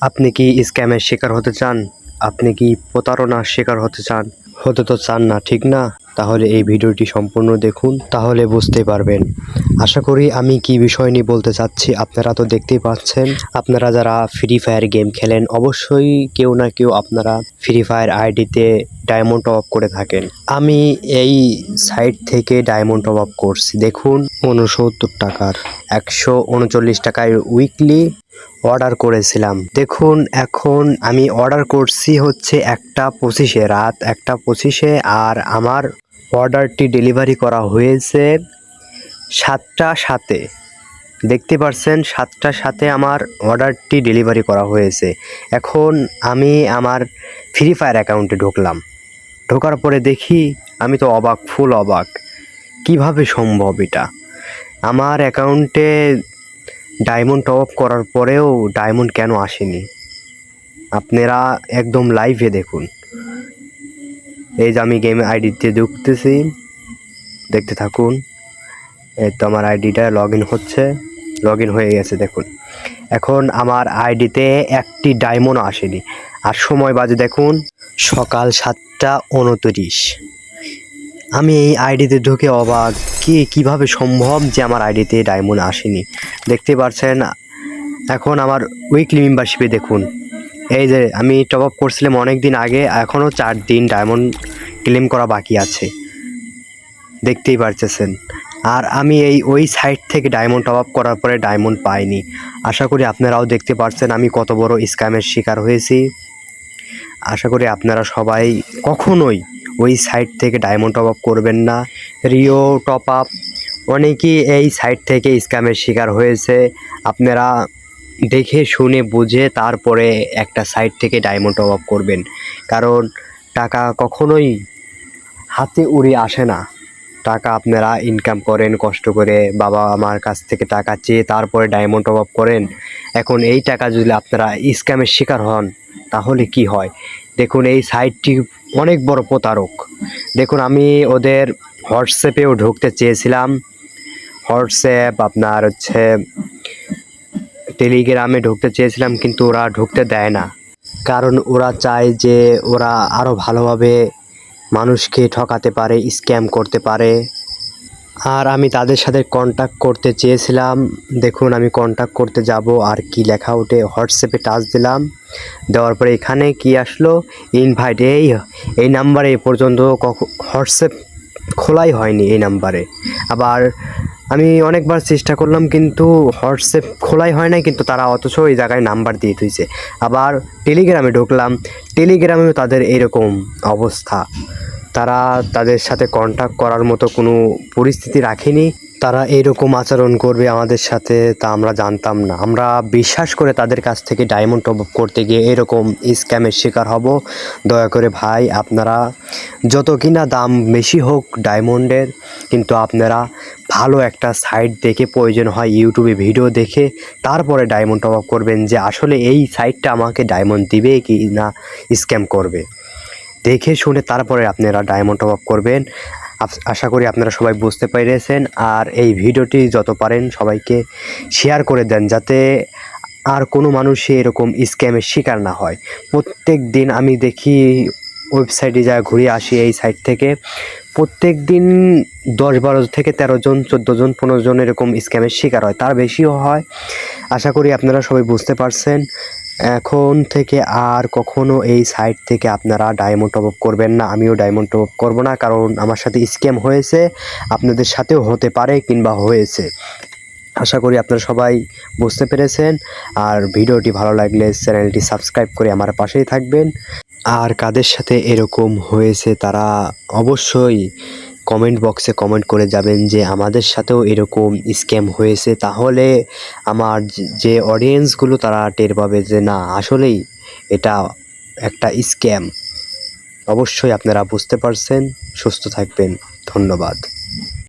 আপনি কি স্ক্যামের শিকার হতে চান? আপনি কি প্রতারণার শিকার হতে চান? হতে তো চান না, ঠিক না? তাহলে এই ভিডিওটি সম্পূর্ণ দেখুন, তাহলে বুঝতে পারবেন। আশা করি আমি কি বিষয় নিয়ে বলতে চাচ্ছি, আপনারা তো দেখতেই পাচ্ছেন। আপনারা যারা ফ্রি ফায়ার গেম খেলেন, অবশ্যই কেউ না কেউ আপনারা ফ্রি ফায়ার আইডিতে ডায়মন্ড আপ করে থাকেন। আমি এই সাইট থেকে ডায়মন্ড আপ করছি। দেখুন, উনসত্তর টাকার, একশো উনচল্লিশ টাকায় উইকলি অর্ডার করেছিলাম। দেখুন, এখন আমি অর্ডার করছি হচ্ছে একটা পঁচিশে, রাত একটা পঁচিশে, আর আমার অর্ডারটি ডেলিভারি করা হয়েছে সাতটা সাতে। দেখতে পারছেন, সাতটা সাথে আমার অর্ডারটি ডেলিভারি করা হয়েছে। এখন আমি আমার ফ্রি ফায়ার অ্যাকাউন্টে ঢুকলাম। ঢোকার পরে দেখি আমি তো অবাক ফুল অবাক। কীভাবে সম্ভব এটা? আমার অ্যাকাউন্টে ডায়মন্ড টপ আপ করার পরেও ডায়মন্ড কেন আসেনি? আপনারা একদম লাইভে দেখুন। এই যে আমি গেম আইডিতে ঢুকতেছি। দেখতে থাকুন। এই তো আমার আইডিটা লগ হচ্ছে লগ হয়ে গেছে, দেখুন। এখন আমার আইডিতে একটি ডায়মন্ড আসেনি। আর সময় বাজে, দেখুন, সকাল সাতটা উনত্রিশ। আমি এই আইডিতে ঢুকে অবাক, কি কীভাবে সম্ভব যে আমার আইডিতে ডায়মন্ড আসেনি? দেখতে পাচ্ছেন এখন আমার উইকলি মেম্বারশিপে দেখুন। এই যে, আমি টপ আপ করছিলাম অনেক দিন আগে, এখনও চার দিন ডায়মন্ড ক্লেম করা বাকি আছে। দেখতেই পারতেছেন। আর আমি এই ওই সাইট থেকে ডায়মন্ড টপ আপ করার পরে ডায়মন্ড পাইনি। আশা করি আপনারাও দেখতে পারছেন আমি কত বড় স্ক্যামের শিকার হয়েছি। আশা করি আপনারা সবাই কখনোই ওই সাইট থেকে ডায়মন্ড টপ আপ করবেন না। রিও টপ আপ অনেকেই এই সাইট থেকে স্ক্যামের শিকার হয়েছে। আপনারা দেখে, শুনে, বুঝে তারপরে একটা সাইট থেকে ডায়মন্ড টপ আপ করবেন। কারণ টাকা কখনোই হাতে উড়ে আসে না। টাকা আপনারা ইনকাম করেন, কষ্ট করে বাবা আমার কাছ থেকে টাকা চেয়ে তারপরে ডায়মন্ড আপ করেন। এখন এই টাকা যদি আপনারা স্ক্যামের শিকার হন, তাহলে কি হয়? দেখুন, এই সাইটটি অনেক বড় প্রতারক। দেখুন, আমি ওদের হোয়াটসঅ্যাপেও ঢুকতে চেয়েছিলাম। হোয়াটসঅ্যাপ আপনার হচ্ছে টেলিগ্রামে ঢুকতে চেয়েছিলাম, কিন্তু ওরা ঢুকতে দেয় না। কারণ ওরা চায় যে ওরা আরও ভালোভাবে মানুষকে ঠকাতে পারে স্ক্যাম করতে পারে। আর আমি তাদের সাথে কন্ট্যাক্ট করতে চেয়েছিলাম। দেখুন, আমি কন্ট্যাক্ট করতে যাব আর কি লেখা উঠে হোয়াটসঅ্যাপে টাচ দিলাম। দেওয়ার পরে এখানে কি আসলো? ইনভাইট এই এই নাম্বারে এ পর্যন্ত হোয়াটসঅ্যাপ খোলাই হয়নি এই নাম্বারে আবার আমি অনেকবার চেষ্টা করলাম, কিন্তু হোয়াটসঅ্যাপ খোলাই হয় নাই, কিন্তু তারা অথচ ওই জায়গায় নাম্বার দিয়ে দিয়েছে। আবার টেলিগ্রামে ঢুকলাম, টেলিগ্রামেও তাদের এরকম অবস্থা। তারা তাদের সাথে কন্ট্যাক্ট করার মতো কোনো পরিস্থিতি রাখেনি। তারা এরকম আচরণ করবে আমাদের সাথে, তা আমরা জানতাম না। আমরা বিশ্বাস করে তাদের কাছ থেকে ডায়মন্ড টপ আপ করতে গিয়ে এরকম স্ক্যামের শিকার হব। দয়া করে ভাই, আপনারা যত কিনা দাম বেশি হোক ডায়মন্ডের কিন্তু আপনারা ভালো একটা সাইট দেখে প্রয়োজন হয় ইউটিউবে ভিডিও দেখে, তারপরে ডায়মন্ড টপ আপ করবেন যে আসলে এই সাইটটা আমাকে ডায়মন্ড দিবে কি না স্ক্যাম করবে। দেখে শুনে তারপরে আপনারা ডায়মন্ড টপ আপ করবেন। আশা করি আপনারা সবাই বুঝতে পেরেছেন। আর এই ভিডিওটি যত পারেন সবাইকে শেয়ার করে দেন যাতে আর কোনো মানুষই এরকম স্ক্যামের শিকার না হয়। প্রত্যেক দিন আমি দেখি ওয়েবসাইটে যা ঘুরে আসি এই সাইট থেকে। প্রত্যেক দিন দশ বারো থেকে তেরো জন, চোদ্দ জন, পনেরো জন এরকম স্ক্যামের শিকার হয়। তার বেশিও হয়। আশা করি আপনারা সবাই বুঝতে পারছেন। এখন থেকে আর কখনো এই সাইট থেকে আপনারা ডায়মন্ড টপ আপ করবেন না। আমিও ডায়মন্ড টপ আপ করব না, কারণ আমার সাথে স্ক্যাম হয়েছে। আপনাদের সাথেও হতে পারে কিংবা হয়েছে। আশা করি আপনারা সবাই বুঝতে পেরেছেন। আর ভিডিওটি ভালো লাগলে চ্যানেলটি সাবস্ক্রাইব করে আমার পাশেই থাকবেন। আর কাদের সাথে এরকম হয়েছে তারা অবশ্যই কমেন্ট বক্সে কমেন্ট করে যাবেন যে আমাদের সাথেও এরকম স্ক্যাম হয়েছে। তাহলে আমার যে- অডিয়েন্সগুলো তারা টের পাবে যে না, আসলেই এটা একটা স্ক্যাম অবশ্যই আপনারা বুঝতে পারছেন, সুস্থ থাকবেন। ধন্যবাদ।